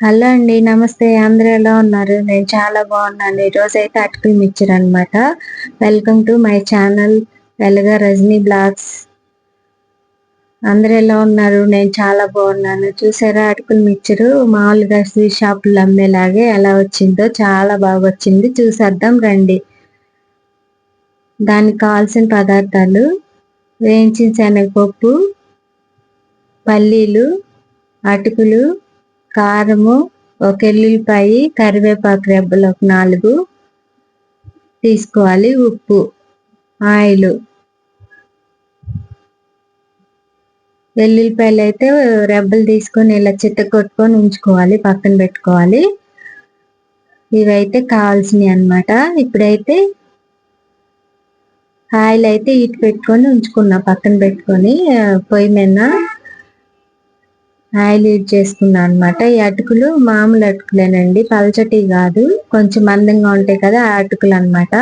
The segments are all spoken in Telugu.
హలో అండి నమస్తే. అందరూ ఎలా ఉన్నారు? నేను చాలా బాగున్నాను. ఈరోజు అయితే అటుకులు మిక్చర్ అనమాట వెల్కమ్ టు మై ఛానల్ వెలుగా రజనీ బ్లాగ్స్ అందరూ ఎలా ఉన్నారు? నేను చాలా బాగున్నాను. చూసారా అటుకులు మిక్చర్? మామూలుగా స్వీట్ షాపులు అమ్మేలాగే ఎలా వచ్చిందో చాలా బాగా వచ్చింది. చూసేద్దాం రండి. దానికి కావాల్సిన పదార్థాలు వేయించిన శనగపప్పు పల్లీలు అటుకులు కారము ఒక ఎల్లుల్లిపాయి కరివేపాకు రెబ్బలు ఒక నాలుగు. తీసుకోవాలి ఉప్పు ఆయిల్. వెల్లుల్లిపాయలు అయితే రెబ్బలు తీసుకొని ఇలా చిత్త కొట్టుకొని ఉంచుకోవాలి పక్కన పెట్టుకోవాలి. ఇవైతే కావాల్సినవి అనమాట ఇప్పుడైతే ఆయిల్ అయితే ఇటు పెట్టుకొని ఉంచుకున్నా పక్కన పెట్టుకొని పొయ్యి మీద. ఆయిల్ యూజ్ చేసుకున్నాను అనమాట ఈ అటుకులు మామూలు అటుకులేనండి. పల్చటి కాదు. కొంచెం మందంగా ఉంటాయి కదా ఆ అటుకులు అనమాట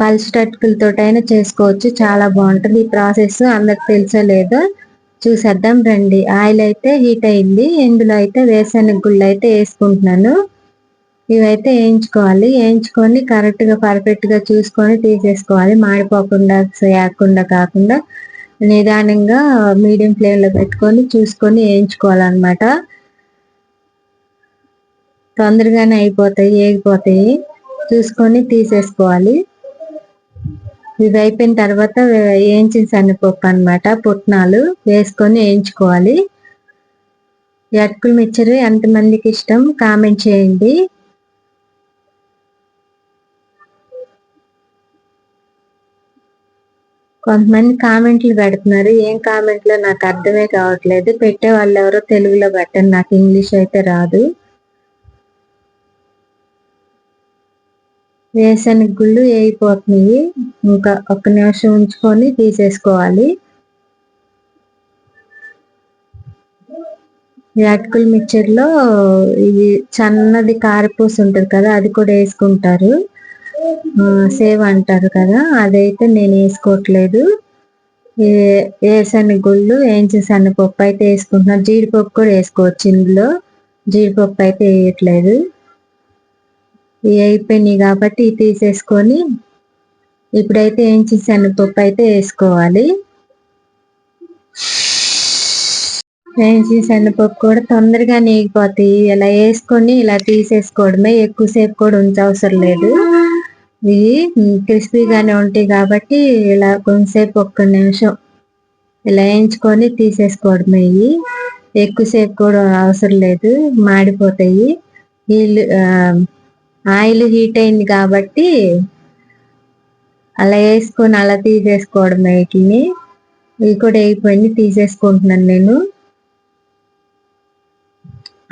పల్చటి అటుకులతోటైనా చేసుకోవచ్చు. చాలా బాగుంటుంది ఈ ప్రాసెస్. అందరికి తెలుసో లేదో చూసేద్దాం రండి. ఆయిల్ అయితే హీట్ అయింది. ఇందులో అయితే వేసనగ గుళ్ళు అయితే వేసుకుంటున్నాను. ఇవైతే వేయించుకోవాలి. వేయించుకొని కరెక్ట్గా పర్ఫెక్ట్గా చూసుకొని తీసేసుకోవాలి. మాడిపోకుండా వేయకుండా కాకుండా నిదానంగా మీడియం ఫ్లేమ్లో పెట్టుకొని చూసుకొని వేయించుకోవాలన్నమాట. తొందరగానే అయిపోతాయి ఏగిపోతాయి. చూసుకొని తీసేసుకోవాలి. ఇవి అయిపోయిన తర్వాత వేయించిన శనగపప్పు అనమాట పుట్నాలు వేసుకొని వేయించుకోవాలి. అటుకులు మిక్చర్ ఎంతమందికి ఇష్టం కామెంట్ చేయండి. కొంతమంది కామెంట్లు పెడుతున్నారు. ఏం కామెంట్లో నాకు అర్థమే కావట్లేదు. పెట్టే వాళ్ళు ఎవరో తెలుగులో పెట్టండి. నాకు ఇంగ్లీష్ అయితే రాదు. వేసని గుళ్ళు వేయిపోతున్నాయి ఇంకా ఒక నిమిషం ఉంచుకొని తీసేసుకోవాలి. యాటకుల మిక్చర్లో ఇది సన్నది కారపూస ఉంటుంది కదా అది కూడా వేసుకుంటారు. సేవ్ అంటారు కదా అదైతే నేను వేసుకోవట్లేదు వేసని గుళ్ళు వేయించిన శనగపప్పు అయితే వేసుకుంటున్నాను జీడిపప్పు కూడా వేసుకోవచ్చు ఇందులో. జీడిపప్పు అయితే వేయట్లేదు. ఇవి అయిపోయినాయి కాబట్టి తీసేసుకొని ఇప్పుడైతే వేయించిన శనగపప్పు అయితే వేసుకోవాలి. వేయించిన శనగపప్పు కూడా తొందరగా నీగిపోతాయి ఇలా వేసుకొని ఇలా తీసేసుకోవడమే ఎక్కువసేపు కూడా ఉంచవసరం లేదు. ఇవి క్రిస్పీగానే ఉంటాయి కాబట్టి ఇలా కొంతసేపు ఒక్క నిమిషం ఇలా వేయించుకొని తీసేసుకోవడమే. ఇవి ఎక్కువసేపు కూడా అవసరం లేదు మాడిపోతాయి. వీళ్ళు ఆయిల్ హీట్ అయింది కాబట్టి అలా వేసుకొని అలా తీసేసుకోవడమే వీటిని. ఇవి కూడా అయిపోయింది తీసేసుకుంటున్నాను నేను.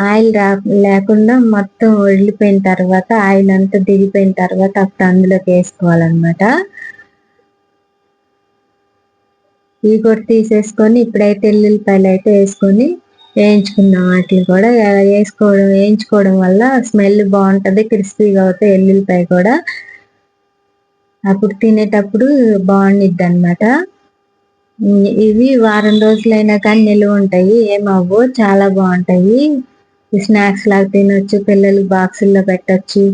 ఆయిల్ రా లేకుండా మొత్తం వెళ్ళిపోయిన తర్వాత ఆయిల్ అంతా దిగిపోయిన తర్వాత అప్పుడు అందులోకి వేసుకోవాలన్నమాట. ఇవి కూడా తీసేసుకొని ఇప్పుడైతే ఎల్లుల్లిపాయలు అయితే వేసుకొని వేయించుకుందాం. వాటిని కూడా వేసుకోవడం వేయించుకోవడం వల్ల స్మెల్ బాగుంటుంది క్రిస్పీగా అవుతాయి ఎల్లుల్లిపాయ కూడా. అప్పుడు తినేటప్పుడు బాగుండిద్ది అనమాట ఇవి వారం రోజులైనా కానీ నిలువ ఉంటాయి ఏమవ్వు చాలా బాగుంటాయి. స్నాక్స్ లాగా తినొచ్చు పిల్లలు బాక్సుల్లో పెట్టచ్చు.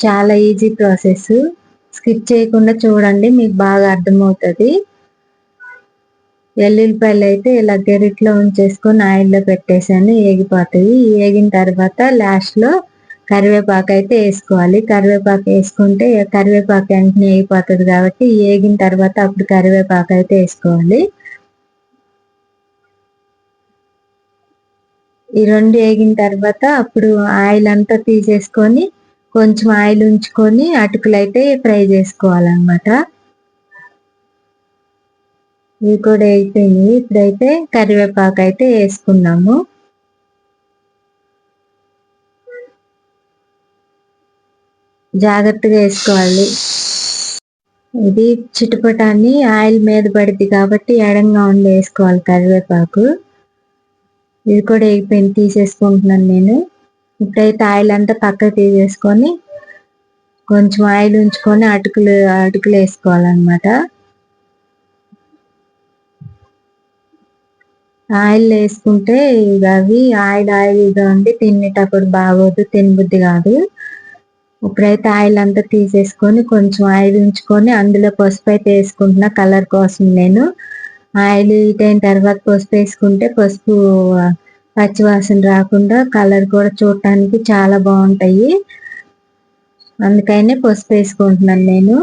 చాలా ఈజీ ప్రాసెస్ స్కిప్ చేయకుండా చూడండి మీకు బాగా అర్థమవుతుంది. ఎల్లుల్లిపాయలు అయితే ఇలా గెరిట్లో ఉంచేసుకొని ఆయిల్లో పెట్టేసాను ఏగిపోతుంది. ఏగిన తర్వాత లాస్ట్లో కరివేపాకు అయితే వేసుకోవాలి. కరివేపాకు వేసుకుంటే కరివేపాకు వెంటనే వేగిపోతుంది కాబట్టి ఏగిన తర్వాత అప్పుడు కరివేపాకు అయితే వేసుకోవాలి. ఈ రెండు వేగిన తర్వాత అప్పుడు ఆయిల్ అంతా తీసేసుకొని కొంచెం ఆయిల్ ఉంచుకొని అటుకులు అయితే ఫ్రై చేసుకోవాలన్నమాట. ఇవి కూడా అయిపోయినాయి. ఇప్పుడైతే కరివేపాకు అయితే వేసుకున్నాము. జాగ్రత్తగా వేసుకోవాలి. ఇది చిటుపటాన్ని ఆయిల్ మీద పడింది కాబట్టి ఎడంగా ఉండి వేసుకోవాలి కరివేపాకు. ఇది కూడా అయిపోయింది తీసేసుకుంటున్నాను నేను. ఇప్పుడైతే ఆయిల్ అంతా పక్కకు తీసేసుకొని కొంచెం ఆయిల్ ఉంచుకొని అటుకులు అటుకులు వేసుకోవాలన్నమాట. ఆయిల్ వేసుకుంటే ఇక అవి ఆయిల్ ఆయిల్గా ఉండి తినేటప్పుడు బాగోదు తినబుద్ధి కాదు. ఇప్పుడైతే ఆయిల్ అంతా తీసేసుకొని కొంచెం ఆయిల్ ఉంచుకొని అందులో పసుపు అయితే వేసుకుంటున్నా కలర్ కోసం నేను. ఆయిల్ హీట్ అయిన తర్వాత పసుపు వేసుకుంటే పసుపు పచ్చివాసన రాకుండా కలర్ కూడా చూడటానికి చాలా బాగుంటాయి. అందుకనే పసుపు వేసుకుంటున్నాను నేను.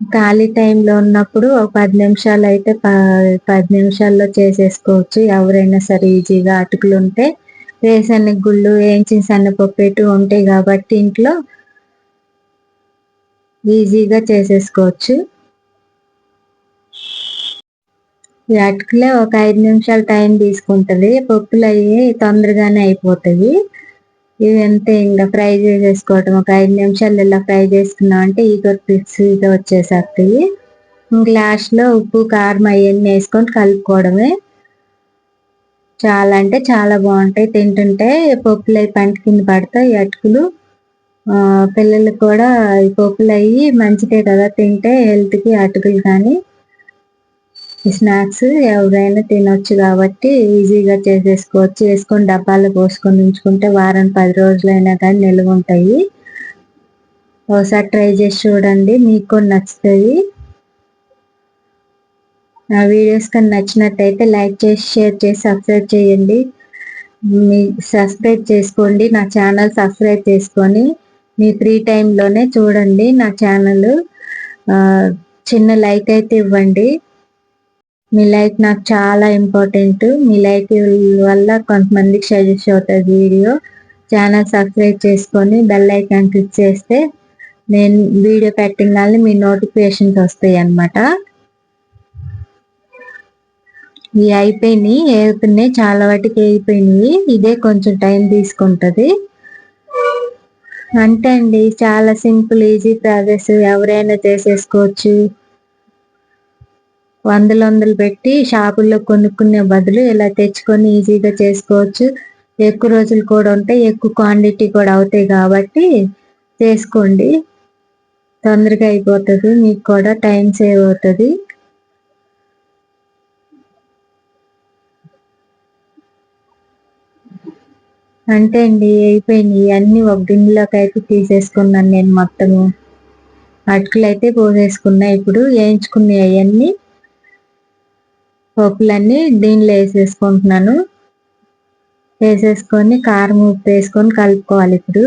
ఖాళీ టైంలో ఉన్నప్పుడు ఒక పది నిమిషాలు అయితే పది నిమిషాల్లో చేసేసుకోవచ్చు. ఎవరైనా సరే ఈజీగా అటుకులు ఉంటే వేసన్ని గుళ్ళు వేయించిన సన్నపప్పు ఉంటాయి కాబట్టి ఇంట్లో ఈజీగా చేసేసుకోవచ్చు. ఈ అటుకులే ఒక ఐదు నిమిషాలు టైం తీసుకుంటుంది. పప్పులు అవి తొందరగానే అయిపోతాయి. ఇవి అంతే ఇంకా ఫ్రై చేసేసుకోవటం. ఒక ఐదు నిమిషాలు ఇలా ఫ్రై చేసుకున్నాం అంటే ఈ క్రిస్పీగా వచ్చేసేస్తాయి. ఇంక లాస్ట్లో ఉప్పు కారం అవన్నీ వేసుకొని కలుపుకోవడమే. చాలా అంటే చాలా బాగుంటాయి. తింటుంటే పప్పులు అవి పంట కింద పడతాయి అటుకులు. పిల్లలకు కూడా ఈ పప్పులు అయ్యి మంచిదే కదా తింటే హెల్త్కి అటుకులు కానీ స్నాక్స్ ఎవరైనా తినొచ్చు కాబట్టి ఈజీగా చేసేసుకోవచ్చు. వేసుకొని డబ్బాలు పోసుకొని ఉంచుకుంటే వారం పది రోజులైనా కానీ నిల్వ ఉంటాయి ఒకసారి ట్రై చేసి చూడండి. మీకు కూడా నచ్చుతుంది నా వీడియోస్ కానీ నచ్చినట్టయితే లైక్ చేసి షేర్ చేసి సబ్స్క్రైబ్ చేయండి. మీ సబ్స్క్రైబ్ చేసుకోండి నా ఛానల్ సబ్స్క్రైబ్ చేసుకొని మీ ఫ్రీ టైంలోనే చూడండి నా ఛానల్. చిన్న లైక్ అయితే ఇవ్వండి. మీ లైక్ నాకు చాలా ఇంపార్టెంట్. మీ లైక్ వల్ల కొంతమందికి సజెస్ట్ అవుతుంది వీడియో. ఛానల్ సబ్స్క్రైబ్ చేసుకొని బెల్ ఐకాన్ క్లిక్ చేస్తే నేను వీడియో పెట్టిన మీ నోటిఫికేషన్స్ వస్తాయి అన్నమాట ఇవి అయిపోయినాయి ఏగుతున్నాయి చాలా వాటికి అయిపోయినాయి. ఇదే కొంచెం టైం తీసుకుంటుంది. అంతే అండి చాలా సింపుల్ ఈజీ ప్రాసెస్. ఎవరైనా చేసేసుకోవచ్చు. వందలు వందలు పెట్టి షాపుల్లో కొనుక్కునే బదులు ఇలా తెచ్చుకొని ఈజీగా చేసుకోవచ్చు. ఎక్కువ రోజులు కూడా ఉంటాయి ఎక్కువ క్వాంటిటీ కూడా అవుతాయి కాబట్టి చేసుకోండి. తొందరగా అయిపోతుంది మీకు కూడా టైం సేవ్ అవుతుంది. అంటే అండి అయిపోయినాయి అన్ని ఒక గిన్నెలోకి అయితే తీసేసుకున్నాను నేను మొత్తము. అటుకులు అయితే పోసేసుకున్నా. ఇప్పుడు వేయించుకున్నాయి అవన్నీ పప్పులన్నీ దీనిలో వేసేసుకుంటున్నాను. వేసేసుకొని కారం ఉప్పు వేసుకొని కలుపుకోవాలి ఇప్పుడు.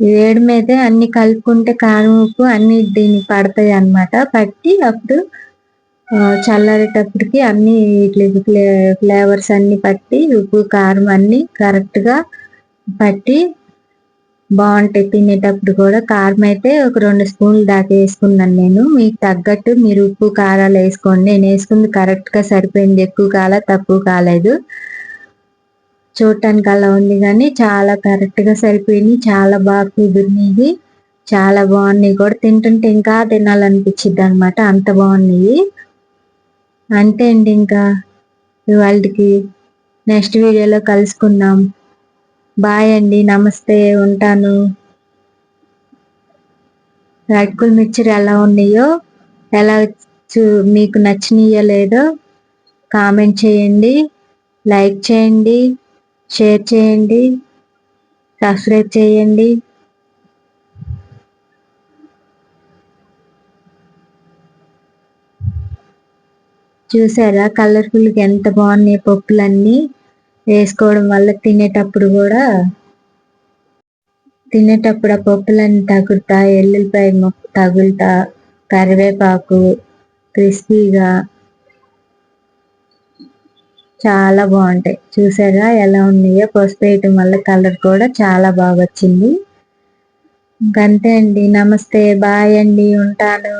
వేడి మీదే అన్ని కలుపుకుంటే కారం ఉప్పు అన్ని దీనికి పడతాయి అన్నమాట. పట్టి అప్పుడు చల్లారేటప్పటికి అన్ని ఫ్లేవర్స్ అన్ని పట్టి ఉప్పు కారం అన్ని కరెక్ట్గా పట్టి బాగుంటాయి. తినేటప్పుడు కూడా కారం అయితే ఒక రెండు స్పూన్లు దాకా వేసుకున్నాను నేను. మీకు తగ్గట్టు మీరు ఉప్పు కారాలు వేసుకోండి. నేను వేసుకుంది కరెక్ట్గా సరిపోయింది. ఎక్కువ కాల తక్కువ కాలేదు. చూడటానికి అలా ఉంది కానీ చాలా కరెక్ట్గా సరిపోయినాయి చాలా బాగా కుదిరినాయి చాలా బాగున్నాయి. కూడా తింటుంటే ఇంకా తినాలనిపించింది అనమాట అంత బాగున్నాయి. అంతే అండి ఇంకా. ఇవాళకి నెక్స్ట్ వీడియోలో కలుసుకుందాం. బాయ్ అండి నమస్తే ఉంటాను. అటుకులు మిక్చర్ ఎలా ఉన్నాయో ఎలా చూ మీకు నచ్చినాయో లేదో కామెంట్ చేయండి. లైక్ చేయండి షేర్ చేయండి సబ్స్క్రైబ్ చేయండి. చూసారా? కలర్ఫుల్గా ఎంత బాగున్నాయి పప్పులన్నీ. వేసుకోవడం వల్ల తినేటప్పుడు కూడా తినేటప్పుడు ఆ పప్పులన్నీ తగులుతా ఎల్లుల్లిపాయ తగులుతా కరివేపాకు క్రిస్పీగా చాలా బాగుంటాయి. చూసారా ఎలా ఉన్నాయో? పసుపు వేయటం వల్ల కలర్ కూడా చాలా బాగా వచ్చింది. ఇంకంతే అండి. నమస్తే. బాయ్ అండి. ఉంటాను.